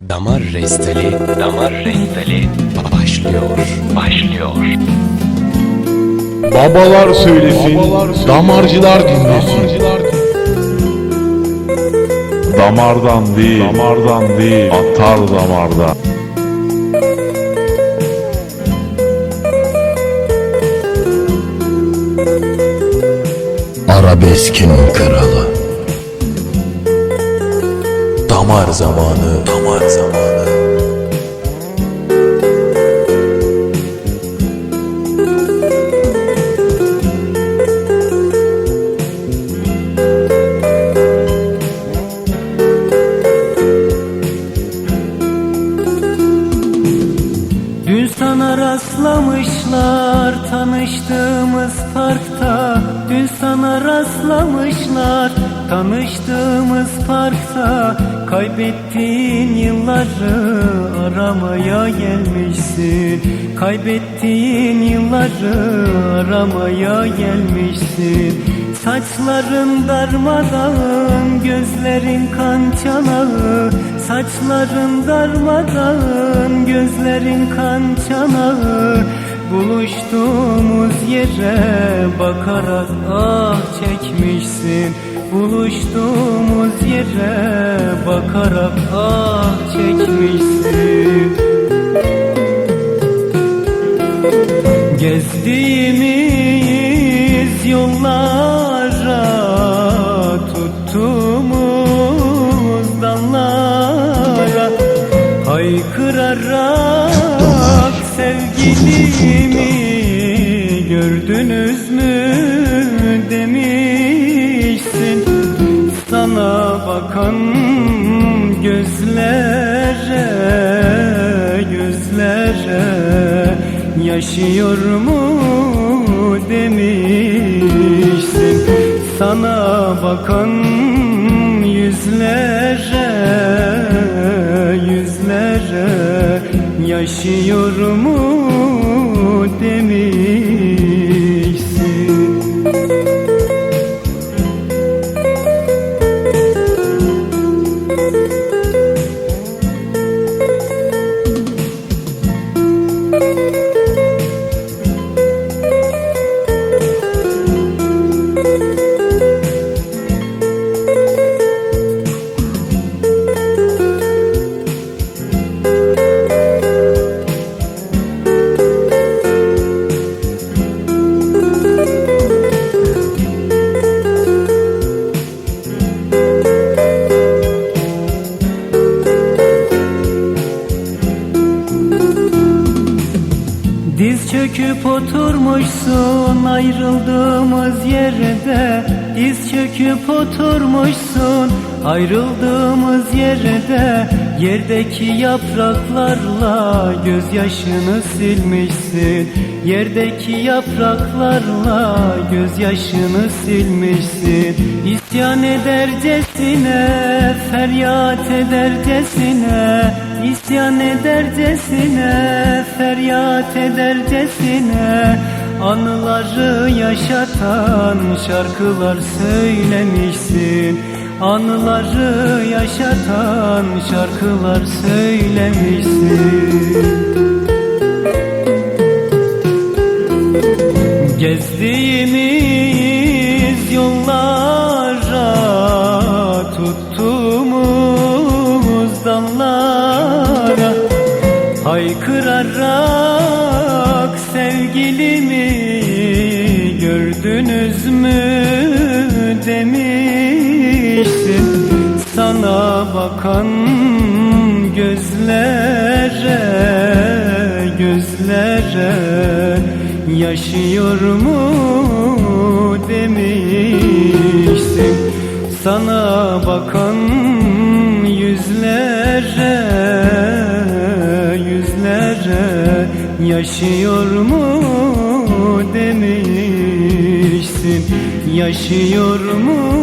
Damar resteli, damar resteli başlıyor, başlıyor. Babalar söylesin, damarcılar dinlesin. Damardan değil, damardan değil, atar damardan. Arabeskin kralı Damar zamanı. Damar zamanı Dün sana rastlamışlar tanıştığımız parkta. Dün sana rastlamışlar tanıştığımız parkta. Kaybettiğin yılları aramaya gelmişsin. Kaybettiğin yılları aramaya gelmişsin Saçların darmadağın, gözlerin kan çanağı. Saçların darmadağın, gözlerin kan çanağı. Buluştuğumuz yere bakarak ah çekmişsin. Buluştuğumuz yere bakarak ah çekmişsin tuttuğumuz dallara Haykırarak sevgilimi gördünüz mü demişsin. Sana bakan gözlere gözlere yaşıyor mu demişsin. Sana bakan yüzlere yüzlere yaşıyor mu demişsin Çöküp oturmuşsun ayrıldığımız yerde. Diz çöküp oturmuşsun ayrıldığımız yerde. Yerdeki yapraklarla gözyaşını silmişsin. Yerdeki yapraklarla gözyaşını silmişsin. İsyan edercesine, feryat edercesine İsyan edercesine, feryat edercesine Anıları yaşatan şarkılar söylemişsin. Anıları yaşatan şarkılar söylemişsin. Gezdiğimiz yollara Haykırarak sevgilimi gördünüz mü demişsin Sana bakan gözlere gözlere yaşıyor mu demişsin Sana bakan yüzlere yüzlere yaşıyor mu demişsin? Yaşıyor mu